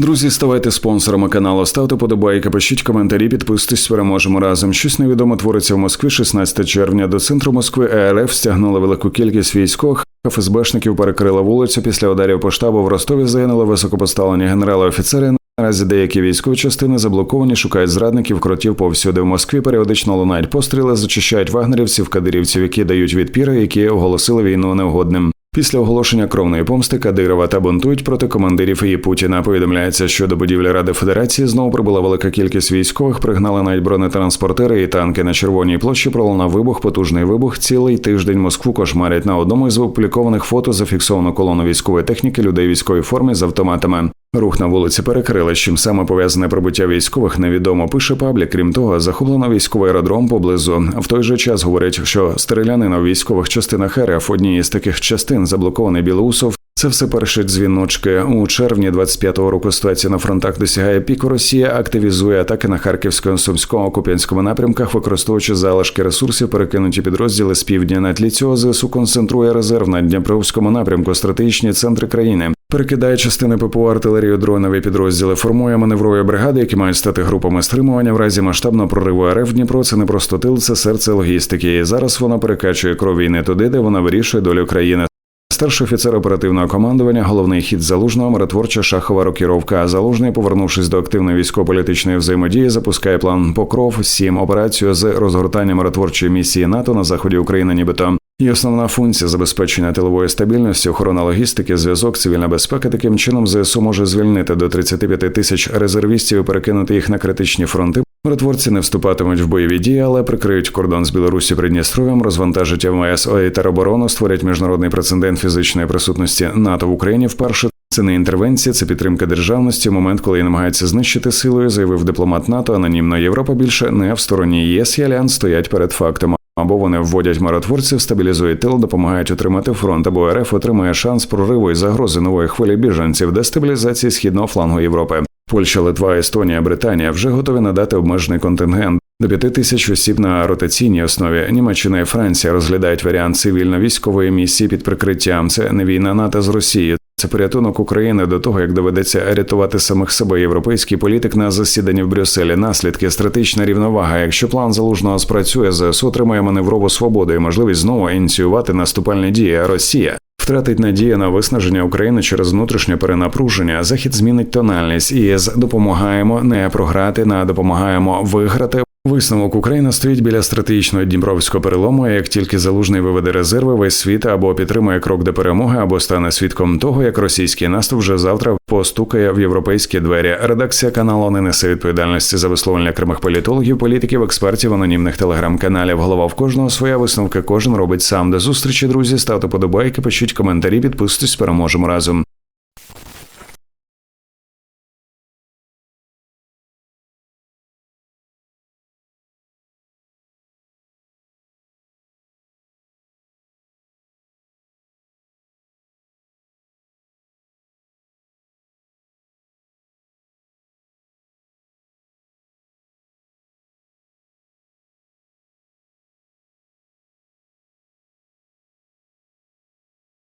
Друзі, ставайте спонсорами каналу, ставте подобайки, пишіть коментарі, підписуйтесь, переможемо разом. Щось невідомо твориться в Москві 16 червня. До центру Москви ЕРФ стягнули велику кількість військових. ФСБшників перекрила вулицю після ударів по штабу в Ростові. Загинули високопоставлені генерали-офіцери. Наразі деякі військові частини заблоковані, шукають зрадників, кротів повсюди в Москві. Періодично лунають постріли, зачищають вагнерівців, кадирівців, які дають відпіри, які оголосили війну неугодним. Після оголошення кровної помсти Кадирова та бунтують проти командирів і Путіна. Повідомляється, що до будівлі Ради Федерації знову прибула велика кількість військових. Пригнали навіть бронетранспортери і танки на червоній площі. Пролунав вибух, потужний вибух. Цілий тиждень Москву кошмарять на одному із опублікованих фото. Зафіксовано колону військової техніки, людей військової форми з автоматами. Рух на вулиці перекрили, чим саме пов'язане прибуття військових, невідомо пише паблік. Крім того, захоплено військовий аеродром поблизу. В той же час говорять, що стрілянина в військових частинах РФ одній з таких частин заблокований Білоусов. Це все перші дзвіночки у червні 25-го року. Ситуація на фронтах досягає піку. Росія активізує атаки на харківському сумському куп'янському напрямках, використовуючи залишки ресурсів, перекинуті підрозділи з півдня. На тлі цього ЗСУ концентрує резерв на Дніпровському напрямку, стратегічні центри країни. Перекидає частини ППО артилерію дронові підрозділи, формує маневрові бригади, які мають стати групами стримування в разі масштабного прориву РФ Дніпро. Це не просто тил, це серце логістики. І зараз вона перекачує кров війни туди, де вона вирішує долю країни. Старший офіцер оперативного командування, головний хід залужного, миротворча шахова рокіровка. А залужний, повернувшись до активної військово-політичної взаємодії, запускає план Покров 7 операцію з розгортання миротворчої місії НАТО на заході України, нібито. І основна функція забезпечення тилової стабільності, охорона логістики, зв'язок, цивільна безпека. Таким чином ЗСУ може звільнити до 35 тисяч резервістів і перекинути їх на критичні фронти. Миротворці не вступатимуть в бойові дії, але прикриють кордон з Білорусі Придністров'ям, розвантажать МВС ОІ тероборону, створять міжнародний прецедент фізичної присутності НАТО в Україні. Вперше це не інтервенція, це підтримка державності. в Момент, коли її намагаються знищити силою, заявив дипломат НАТО. Анонімно Європа більше не в стороні ЄС і Альянс стоять перед фактом. Або вони вводять миротворців, стабілізують тил, допомагають отримати фронт, або РФ отримує шанс прориву і загрози нової хвилі біженців, дестабілізації східного флангу Європи. Польща, Литва, Естонія, Британія вже готові надати обмежений контингент до п'яти тисяч осіб на ротаційній основі. Німеччина і Франція розглядають варіант цивільно-військової місії під прикриттям. Це не війна НАТО з Росією. Це порятунок України до того, як доведеться рятувати самих себе європейський політик на засіданні в Брюсселі. Наслідки стратегічна рівновага. Якщо план залужного спрацює, ЗСУ отримає маневрову свободу і можливість знову ініціювати наступальні дії. А Росія втратить надію на виснаження України через внутрішнє перенапруження. Захід змінить тональність і з допомагаємо не програти на допомагаємо виграти. Висновок Україна стоїть біля стратегічного дніпровського перелому. Як тільки залужний виведе резерви, весь світ або підтримує крок до перемоги, або стане свідком того, як російський наступ вже завтра постукає в європейські двері. Редакція каналу не несе відповідальності за висловлення окремих політологів, політиків, експертів, анонімних телеграм-каналів. Голова в кожного своя висновка. Кожен робить сам. До зустрічі, друзі. Ставте подобайки, пишіть коментарі, підписуйтесь, переможемо разом.